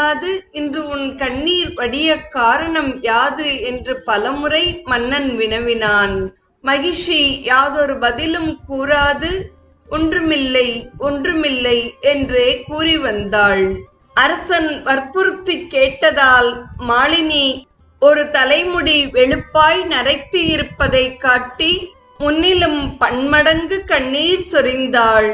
இயலாது இன்று உன் கண்ணீர் வடிய காரணம் யாது? என்று பலமுறை மன்னன் வினவினான். மகிஷி யாதொரு பதிலும் கூறாது. ஒன்றுமில்லை ஒன்றுமில்லை என்றே கூறி வந்தாள். அரசன் வற்புறுத்தி கேட்டதால் மாலினி ஒரு தலைமுடி வெளுப்பாய் நரைத்து இருப்பதை காட்டி முன்னிலும் பன்மடங்கு கண்ணீர் சொரிந்தாள்.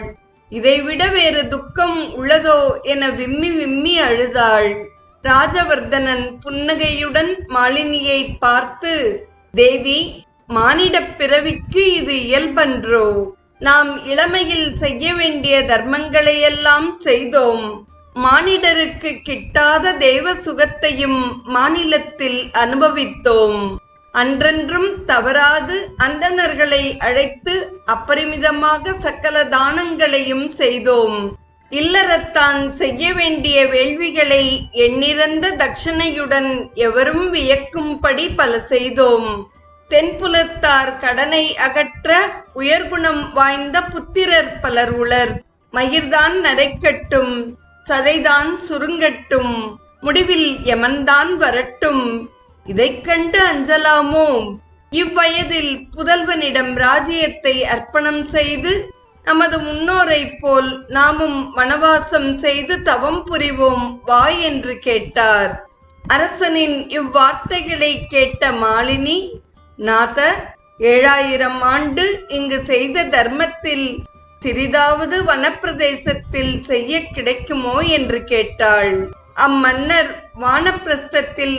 இதைவிட வேறு துக்கம் உள்ளதோ என விம்மி விம்மி அழுதாள். ராஜவர்தனன் புன்னகையுடன் மாலினியை பார்த்து தேவி மானிடப் பிறவிக்கு இது இயல்பன்றோ? நாம் இளமையில் செய்ய வேண்டிய தர்மங்களையெல்லாம் செய்தோம். மானிடருக்கு கிட்டாத தெய்வ சுகத்தையும் மாநிலத்தில் அனுபவித்தோம். அன்றென்றும் தவறாது அந்தணர்களை அழைத்து அப்பரிமிதமாக சக்கல தானங்களையும் செய்தோம். இல்லறத்தான் செய்ய வேண்டிய வேள்விகளை எண்ணிறந்த தட்சணையுடன் எவரும் வியக்கும்படி பல செய்தோம். தென்புலத்தார் கடனை அகற்ற உயர்குணம் வாய்ந்த புத்திரர் பலர் உளர். மயிர்தான் நரைக்கட்டும் சதைதான் சுருங்கட்டும் முடிவில் யமன்தான் வரட்டும். இதைக் கண்டு அஞ்சலாமோ? இவ்வயதில் புதல்வனிடம் ராஜ்யத்தை அர்ப்பணம் செய்து நமது முன்னோரைப் போல் நாமும் வனவாசம் செய்து தவம் புரிவோம் வா என்று கேட்டார். அரசனின் இவ்வார்த்தைகளை கேட்ட மாலினி நாத ஏழாயிரம் ஆண்டு இங்கு செய்த தர்மத்தில் சிறிதாவது வனப்பிரதேசத்தில் செய்ய கிடைக்குமோ? என்று கேட்டாள். அம்மன்னர் வானப்பிரஸ்தத்தில்